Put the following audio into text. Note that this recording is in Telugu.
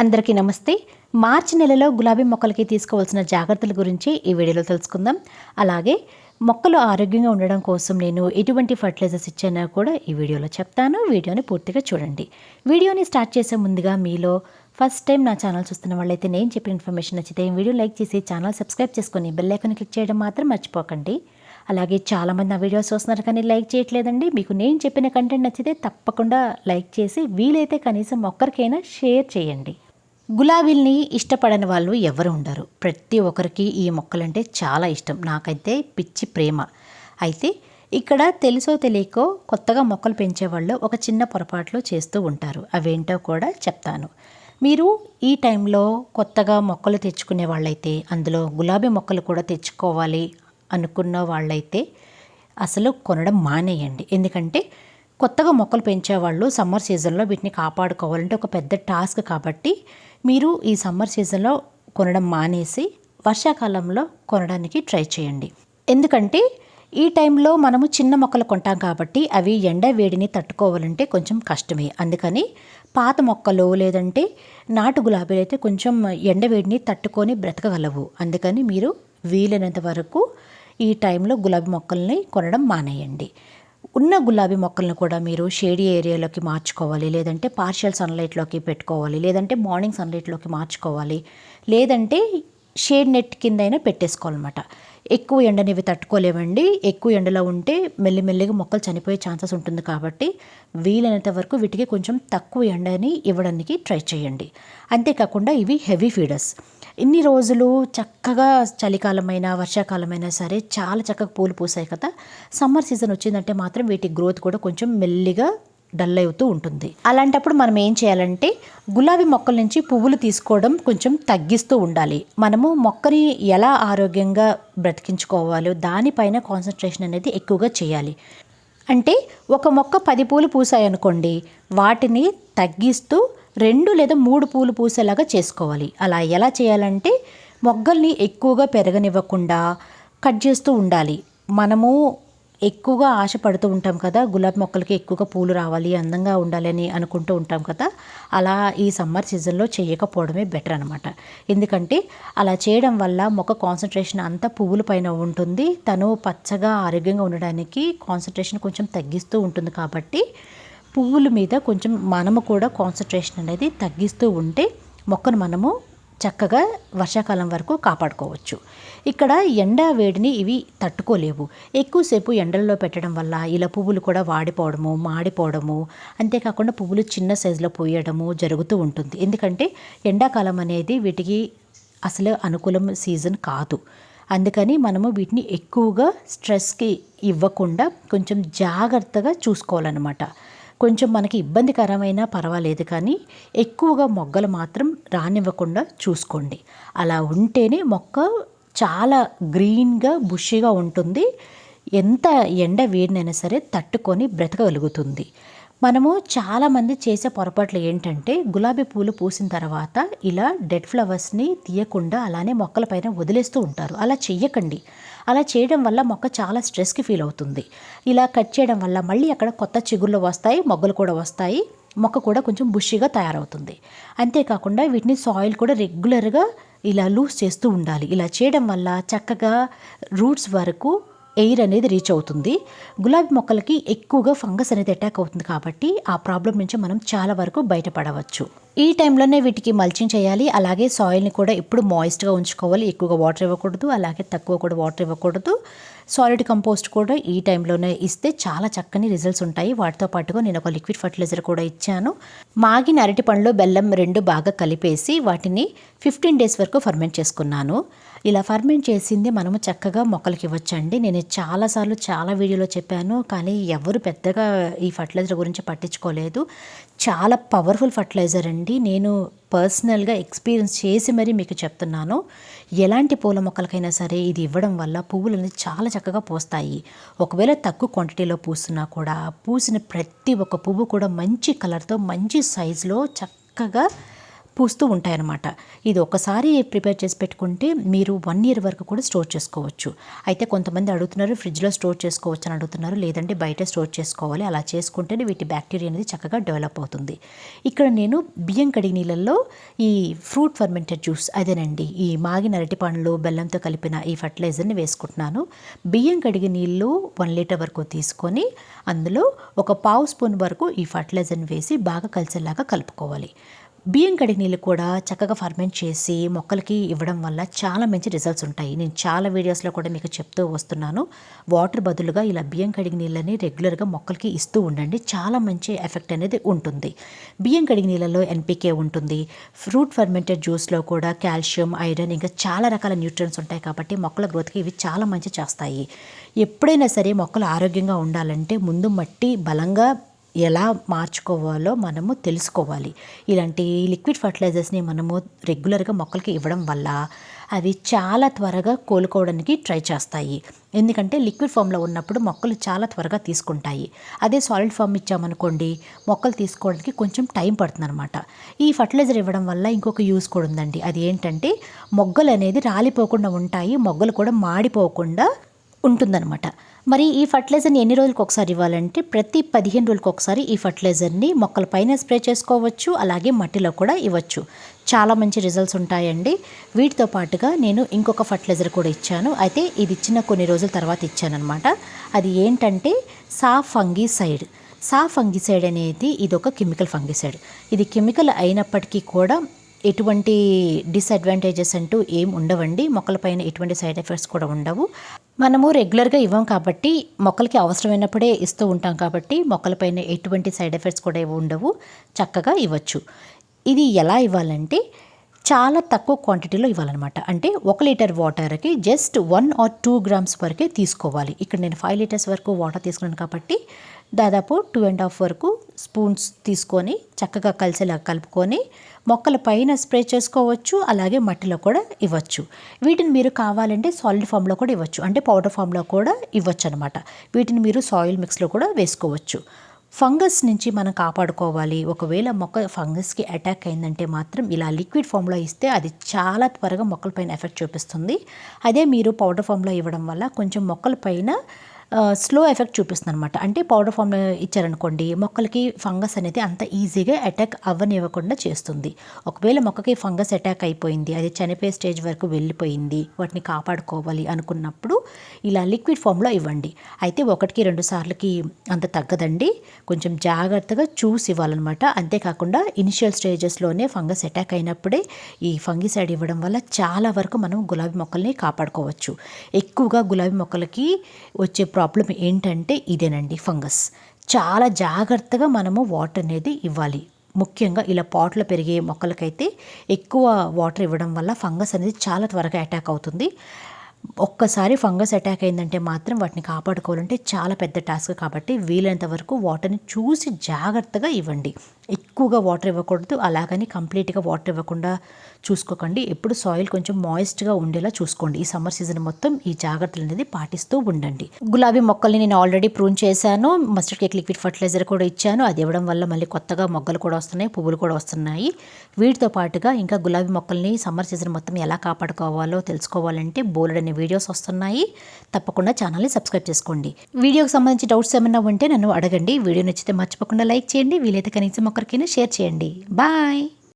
అందరికీ నమస్తే. మార్చి నెలలో గులాబీ మొక్కలకి తీసుకోవాల్సిన జాగ్రత్తల గురించి ఈ వీడియోలో తెలుసుకుందాం. అలాగే మొక్కలు ఆరోగ్యంగా ఉండడం కోసం నేను ఎటువంటి ఫర్టిలైజర్స్ ఇచ్చానో కూడా ఈ వీడియోలో చెప్తాను. వీడియోని పూర్తిగా చూడండి. వీడియోని స్టార్ట్ చేసే ముందుగా మీలో ఫస్ట్ టైం నా ఛానల్ చూస్తున్న వాళ్ళైతే నేను చెప్పిన ఇన్ఫర్మేషన్ నచ్చితే వీడియో లైక్ చేసి ఛానల్ సబ్స్క్రైబ్ చేసుకొని బెల్ ఐకాన్ క్లిక్ చేయడం మాత్రం మర్చిపోకండి. అలాగే చాలామంది నా వీడియోస్ చూస్తున్నారు కానీ లైక్ చేయట్లేదండి. మీకు నేను చెప్పిన కంటెంట్ నచ్చితే తప్పకుండా లైక్ చేసి వీలైతే కనీసం ఒక్కరికైనా షేర్ చేయండి. గులాబీల్ని ఇష్టపడని వాళ్ళు ఎవరు ఉండరు. ప్రతి ఒక్కరికి ఈ మొక్కలంటే చాలా ఇష్టం. నాకైతే పిచ్చి ప్రేమ. అయితే ఇక్కడ తెలుసో తెలియకో కొత్తగా మొక్కలు పెంచేవాళ్ళు ఒక చిన్న పొరపాట్లు చేస్తూ ఉంటారు. అవేంటో కూడా చెప్తాను. మీరు ఈ టైంలో కొత్తగా మొక్కలు తెచ్చుకునే వాళ్ళైతే అందులో గులాబీ మొక్కలు కూడా తెచ్చుకోవాలి అనుకున్న వాళ్ళైతే అసలు కొనడం మానేయండి. ఎందుకంటే కొత్తగా మొక్కలు పెంచేవాళ్ళు సమ్మర్ సీజన్లో వీటిని కాపాడుకోవాలంటే ఒక పెద్ద టాస్క్ కాబట్టి మీరు ఈ సమ్మర్ సీజన్లో కొనడం మానేసి వర్షాకాలంలో కొనడానికి ట్రై చేయండి. ఎందుకంటే ఈ టైంలో మనము చిన్న మొక్కలు కొంటాం కాబట్టి అవి ఎండ వేడిని తట్టుకోవాలంటే కొంచెం కష్టమే. అందుకని పాత మొక్కలు లేదంటే నాటు గులాబీలు అయితే కొంచెం ఎండ వేడిని తట్టుకొని బ్రతకగలవు. అందుకని మీరు వీలైనంత వరకు ఈ టైంలో గులాబీ మొక్కల్ని కొనడం మానేయండి. ఉన్న గులాబీ మొక్కలను కూడా మీరు షేడీ ఏరియాలోకి మార్చుకోవాలి లేదంటే పార్షియల్ సన్లైట్లోకి పెట్టుకోవాలి లేదంటే మార్నింగ్ సన్లైట్లోకి మార్చుకోవాలి లేదంటే షేడ్ నెట్ కింద అయినా పెట్టేసుకోవాలన్నమాట. ఎక్కువ ఎండని ఇవి తట్టుకోలేవండి. ఎక్కువ ఎండలో ఉంటే మెల్లిమెల్లిగా మొక్కలు చనిపోయే ఛాన్సెస్ ఉంటుంది కాబట్టి వీలైనంత వరకు వీటికి కొంచెం తక్కువ ఎండని ఇవ్వడానికి ట్రై చేయండి. అంతేకాకుండా ఇవి హెవీ ఫీడర్స్. ఇన్ని రోజులు చక్కగా చలికాలమైనా వర్షాకాలమైనా సరే చాలా చక్కగా పూలు పూసాయి కదా. సమ్మర్ సీజన్ వచ్చిందంటే మాత్రం వీటి గ్రోత్ కూడా కొంచెం మెల్లిగా డల్ అవుతూ ఉంటుంది. అలాంటప్పుడు మనం ఏం చేయాలంటే గులాబీ మొక్కల నుంచి పువ్వులు తీసుకోవడం కొంచెం తగ్గిస్తూ ఉండాలి. మనము మొక్కని ఎలా ఆరోగ్యంగా బ్రతికించుకోవాలో దానిపైన కాన్సన్ట్రేషన్ అనేది ఎక్కువగా చేయాలి. అంటే ఒక మొక్క పది పూలు పూసాయనుకోండి వాటిని తగ్గిస్తూ రెండు లేదా మూడు పూలు పూసేలాగా చేసుకోవాలి. అలా ఎలా చేయాలంటే మొగ్గల్ని ఎక్కువగా పెరగనివ్వకుండా కట్ చేస్తూ ఉండాలి. మనము ఎక్కువగా ఆశపడుతూ ఉంటాం కదా. గులాబీ మొక్కలకి ఎక్కువగా పూలు రావాలి అందంగా ఉండాలని అనుకుంటూ ఉంటాం కదా. అలా ఈ సమ్మర్ సీజన్లో చేయకపోవడమే బెటర్ అనమాట ఎందుకంటే అలా చేయడం వల్ల మొక్క కాన్సన్ట్రేషన్ అంతా పువ్వుల పైన ఉంటుంది. తను పచ్చగా ఆరోగ్యంగా ఉండడానికి కాన్సన్ట్రేషన్ కొంచెం తగ్గిస్తూ ఉంటుంది కాబట్టి పువ్వుల మీద కొంచెం మనము కూడా కాన్సన్ట్రేషన్ అనేది తగ్గిస్తూ ఉంటే మొక్కను మనము చక్కగా వర్షాకాలం వరకు కాపాడుకోవచ్చు. ఇక్కడ ఎండ వేడిని ఇవి తట్టుకోలేవు. ఎక్కువసేపు ఎండల్లో పెట్టడం వల్ల ఇలా పువ్వులు కూడా వాడిపోవడము మాడిపోవడము అంతేకాకుండా పువ్వులు చిన్న సైజులో పోయడము జరుగుతూ ఉంటుంది. ఎందుకంటే ఎండాకాలం అనేది వీటికి అసలు అనుకూలం సీజన్ కాదు. అందుకని మనము వీటిని ఎక్కువగా స్ట్రెస్కి ఇవ్వకుండా కొంచెం జాగ్రత్తగా చూసుకోవాలన్నమాట. కొంచెం మనకి ఇబ్బందికరమైనా పర్వాలేదు కానీ ఎక్కువగా మొగ్గలు మాత్రం రానివ్వకుండా చూసుకోండి. అలా ఉంటేనే మొక్క చాలా గ్రీన్గా బుషిగా ఉంటుంది. ఎంత ఎండ వేడినైనా సరే తట్టుకొని బ్రతకగలుగుతుంది. మనము చాలామంది చేసే పొరపాట్లు ఏంటంటే గులాబీ పూలు పూసిన తర్వాత ఇలా డెడ్ ఫ్లవర్స్ని తీయకుండా అలానే మొక్కల పైన వదిలేస్తూ ఉంటారు. అలా చెయ్యకండి. అలా చేయడం వల్ల మొక్క చాలా స్ట్రెస్కి ఫీల్ అవుతుంది. ఇలా కట్ చేయడం వల్ల మళ్ళీ అక్కడ కొత్త చిగుళ్ళు వస్తాయి మొగ్గలు కూడా వస్తాయి మొక్క కూడా కొంచెం బుషిగా తయారవుతుంది. అంతేకాకుండా వీటిని సాయిల్ కూడా రెగ్యులర్గా ఇలా లూజ్ చేస్తూ ఉండాలి. ఇలా చేయడం వల్ల చక్కగా రూట్స్ వరకు ఎయిర్ అనేది రీచ్ అవుతుంది. గులాబీ మొక్కలకి ఎక్కువగా ఫంగస్ అనేది అటాక్ అవుతుంది కాబట్టి ఆ ప్రాబ్లం నుంచి మనం చాలా వరకు బయటపడవచ్చు. ఈ టైంలోనే వీటికి మల్చింగ్ చేయాలి. అలాగే సాయిల్ని కూడా ఎప్పుడు మాయిస్ట్గా ఉంచుకోవాలి. ఎక్కువగా వాటర్ ఇవ్వకూడదు. అలాగే తక్కువ కూడా వాటర్ ఇవ్వకూడదు. సాలిడ్ కంపోస్ట్ కూడా ఈ టైంలోనే ఇస్తే చాలా చక్కని రిజల్ట్స్ ఉంటాయి. వాటితో పాటుగా నేను ఒక లిక్విడ్ ఫర్టిలైజర్ కూడా ఇచ్చాను. మాగిన అరటి పండ్లు బెల్లం రెండు బాగా కలిపేసి వాటిని ఫిఫ్టీన్ డేస్ వరకు ఫర్మెంట్ చేసుకున్నాను. ఇలా ఫర్మెంట్ చేసింది మనము చక్కగా మొక్కలకి ఇవ్వచ్చండి. నేను చాలాసార్లు చాలా వీడియోలో చెప్పాను కానీ ఎవరు పెద్దగా ఈ ఫర్టిలైజర్ గురించి పట్టించుకోలేదు. చాలా పవర్ఫుల్ ఫర్టిలైజర్ అండి. నేను పర్సనల్గా ఎక్స్పీరియన్స్ చేసి మరీ మీకు చెప్తున్నాను. ఎలాంటి పూల మొక్కలకైనా సరే ఇది ఇవ్వడం వల్ల పువ్వులు అనేది చాలా చక్కగా పూస్తాయి. ఒకవేళ తక్కువ క్వాంటిటీలో పూస్తున్నా కూడా పూసిన ప్రతి ఒక్క పువ్వు కూడా మంచి కలర్తో మంచి సైజులో చక్కగా పూస్తూ ఉంటాయన్నమాట. ఇది ఒకసారి ప్రిపేర్ చేసి పెట్టుకుంటే మీరు వన్ ఇయర్ వరకు కూడా స్టోర్ చేసుకోవచ్చు. అయితే కొంతమంది అడుగుతున్నారు ఫ్రిడ్జ్లో స్టోర్ చేసుకోవచ్చు అని అడుగుతున్నారు. లేదంటే బయట స్టోర్ చేసుకోవాలి. అలా చేసుకుంటేనే వీటి బ్యాక్టీరియా అనేది చక్కగా డెవలప్ అవుతుంది. ఇక్కడ నేను బియ్యం కడిగి నీళ్ళల్లో ఈ ఫ్రూట్ ఫర్మెంటెడ్ జ్యూస్ అదేనండి ఈ మాగిన అరటి పండ్లు బెల్లంతో కలిపిన ఈ ఫర్టిలైజర్ని వేసుకుంటున్నాను. బియ్యం కడిగి నీళ్ళు వన్ లీటర్ వరకు తీసుకొని అందులో ఒక పావు స్పూన్ వరకు ఈ ఫర్టిలైజర్ని వేసి బాగా కలిసేలాగా కలుపుకోవాలి. బియ్యం కడిగి నీళ్ళు కూడా చక్కగా ఫర్మెంట్ చేసి మొక్కలకి ఇవ్వడం వల్ల చాలా మంచి రిజల్ట్స్ ఉంటాయి. నేను చాలా వీడియోస్లో కూడా మీకు చెప్తూ వస్తున్నాను. వాటర్ బదులుగా ఇలా బియ్యం కడిగి నీళ్ళని రెగ్యులర్గా మొక్కలకి ఇస్తూ ఉండండి. చాలా మంచి ఎఫెక్ట్ అనేది ఉంటుంది. బియ్యం కడిగి నీళ్ళలో ఎన్పికే ఉంటుంది. ఫ్రూట్ ఫర్మెంటెడ్ జ్యూస్లో కూడా కాల్షియం ఐరన్ ఇంకా చాలా రకాల న్యూట్రియన్స్ ఉంటాయి కాబట్టి మొక్కల గ్రోత్కి ఇవి చాలా మంచి చేస్తాయి. ఎప్పుడైనా సరే మొక్కలు ఆరోగ్యంగా ఉండాలంటే ముందు మట్టి బలంగా ఎలా మార్చుకోవాలో మనము తెలుసుకోవాలి. ఇలాంటి లిక్విడ్ ఫర్టిలైజర్స్ని మనము రెగ్యులర్గా మొక్కలకి ఇవ్వడం వల్ల అవి చాలా త్వరగా కోలుకోవడానికి ట్రై చేస్తాయి. ఎందుకంటే లిక్విడ్ ఫామ్లో ఉన్నప్పుడు మొక్కలు చాలా త్వరగా తీసుకుంటాయి. అదే సాలిడ్ ఫామ్ ఇచ్చామనుకోండి మొక్కలు తీసుకోవడానికి కొంచెం టైం పడుతుందన్నమాట. ఈ ఫర్టిలైజర్ ఇవ్వడం వల్ల ఇంకొక యూస్ కూడా ఉందండి. అది ఏంటంటే మొగ్గలు అనేది రాలిపోకుండా ఉంటాయి మొగ్గలు కూడా మాడిపోకుండా ఉంటుందన్నమాట. మరి ఈ ఫర్టిలైజర్ని ఎన్ని రోజులకు ఒకసారి ఇవ్వాలంటే ప్రతి పదిహేను రోజులకు ఒకసారి ఈ ఫర్టిలైజర్ని మొక్కల పైన స్ప్రే చేసుకోవచ్చు అలాగే మట్టిలో కూడా ఇవ్వచ్చు. చాలా మంచి రిజల్ట్స్ ఉంటాయండి. వీటితో పాటుగా నేను ఇంకొక ఫర్టిలైజర్ కూడా ఇచ్చాను. అయితే ఇది ఇచ్చిన కొన్ని రోజుల తర్వాత ఇచ్చానమాట అది ఏంటంటే సా ఫంగిసైడ్. సా ఫంగిసైడ్ అనేది ఇది ఒక కెమికల్ ఫంగిసైడ్. ఇది కెమికల్ అయినప్పటికీ కూడా ఎటువంటి డిసడ్వాంటేజెస్ అంటూ ఏం ఉండవండి. మొక్కలపైన ఎటువంటి సైడ్ ఎఫెక్ట్స్ కూడా ఉండవు. మనము రెగ్యులర్గా ఇవ్వం కాబట్టి మొక్కలకి అవసరమైనప్పుడే ఇస్తూ ఉంటాం కాబట్టి మొక్కలపైన ఎటువంటి సైడ్ ఎఫెక్ట్స్ కూడా ఉండవు. చక్కగా ఇవ్వచ్చు. ఇది ఎలా ఇవ్వాలంటే చాలా తక్కువ క్వాంటిటీలో ఇవ్వాలన్నమాట. అంటే ఒక లీటర్ వాటర్కి just one or two grams వరకే తీసుకోవాలి. ఇక్కడ నేను ఫైవ్ లీటర్స్ వరకు వాటర్ తీసుకున్నాను కాబట్టి దాదాపు టూ అండ్ హాఫ్ వరకు స్పూన్స్ తీసుకొని చక్కగా కలిసేలా కలుపుకొని మొక్కల పైన స్ప్రే చేసుకోవచ్చు అలాగే మట్టిలో కూడా ఇవ్వచ్చు. వీటిని మీరు కావాలంటే సాలిడ్ ఫామ్లో కూడా ఇవ్వచ్చు. అంటే పౌడర్ ఫామ్లో కూడా ఇవ్వచ్చు అనమాట వీటిని మీరు సాయిల్ మిక్స్లో కూడా వేసుకోవచ్చు. ఫంగస్ నుంచి మనం కాపాడుకోవాలి. ఒకవేళ మొక్క ఫంగస్కి అటాక్ అయిందంటే మాత్రం ఇలా లిక్విడ్ ఫామ్లో ఇస్తే అది చాలా త్వరగా మొక్కలపైన ఎఫెక్ట్ చూపిస్తుంది. అదే మీరు పౌడర్ ఫామ్లో ఇవ్వడం వల్ల కొంచెం మొక్కలపైన స్లో ఎఫెక్ట్ చూపిస్తుంది అనమాట అంటే పౌడర్ ఫామ్ ఇచ్చారనుకోండి మొక్కలకి ఫంగస్ అనేది అంత ఈజీగా అటాక్ అవ్వనివ్వకుండా చేస్తుంది. ఒకవేళ మొక్కకి ఫంగస్ అటాక్ అయిపోయింది అది చనిపోయే స్టేజ్ వరకు వెళ్ళిపోయింది వాటిని కాపాడుకోవాలి అనుకున్నప్పుడు ఇలా లిక్విడ్ ఫామ్లో ఇవ్వండి. అయితే ఒకటికి రెండు సార్లకి అంత తగ్గదండి. కొంచెం జాగ్రత్తగా చూసి ఇవ్వాలన్నమాట. అంతేకాకుండా ఇనిషియల్ స్టేజెస్లోనే ఫంగస్ అటాక్ అయినప్పుడే ఈ ఫంగిసైడ్ ఇవ్వడం వల్ల చాలా వరకు మనం గులాబీ మొక్కల్ని కాపాడుకోవచ్చు. ఎక్కువగా గులాబీ మొక్కలకి వచ్చే ప్రాబ్లం ఏంటంటే ఇదేనండి ఫంగస్. చాలా జాగ్రత్తగా మనము వాటర్ అనేది ఇవ్వాలి. ముఖ్యంగా ఇలా పాట్లో పెరిగే మొక్కలకైతే ఎక్కువ వాటర్ ఇవ్వడం వల్ల ఫంగస్ అనేది చాలా త్వరగా అటాక్ అవుతుంది. ఒక్కసారి ఫంగస్ అటాక్ అయిందంటే మాత్రం వాటిని కాపాడుకోవాలంటే చాలా పెద్ద టాస్క్ కాబట్టి వీలైనంత వరకు వాటర్ని చూసి జాగ్రత్తగా ఇవ్వండి. ఎక్కువగా వాటర్ ఇవ్వకూడదు. అలాగని కంప్లీట్గా వాటర్ ఇవ్వకుండా చూసుకోకండి. ఎప్పుడు సాయిల్ కొంచెం మాయిస్ట్గా ఉండేలా చూసుకోండి. ఈ సమ్మర్ సీజన్ మొత్తం ఈ జాగ్రత్తలు అనేది పాటిస్తూ ఉండండి. గులాబీ మొక్కల్ని నేను ఆల్రెడీ ప్రూన్ చేశాను. మస్టర్డ్ కేక్ లిక్విడ్ ఫర్టిలైజర్ కూడా ఇచ్చాను. అది ఇవ్వడం వల్ల మళ్ళీ కొత్తగా మొగ్గలు కూడా వస్తున్నాయి పువ్వులు కూడా వస్తున్నాయి. వీటితో పాటుగా ఇంకా గులాబీ మొక్కల్ని సమ్మర్ సీజన్ మొత్తం ఎలా కాపాడుకోవాలో తెలుసుకోవాలంటే బోలెడ్ అనే వీడియోస్ వస్తున్నాయి. తప్పకుండా ఛానల్ని సబ్స్క్రైబ్ చేసుకోండి. వీడియోకి సంబంధించి డౌట్స్ ఏమైనా ఉంటే నన్ను అడగండి. వీడియో నచ్చితే మర్చిపోకుండా లైక్ చేయండి. వీలైతే కనీసం ఒకరికైనా షేర్ చేయండి. బాయ్.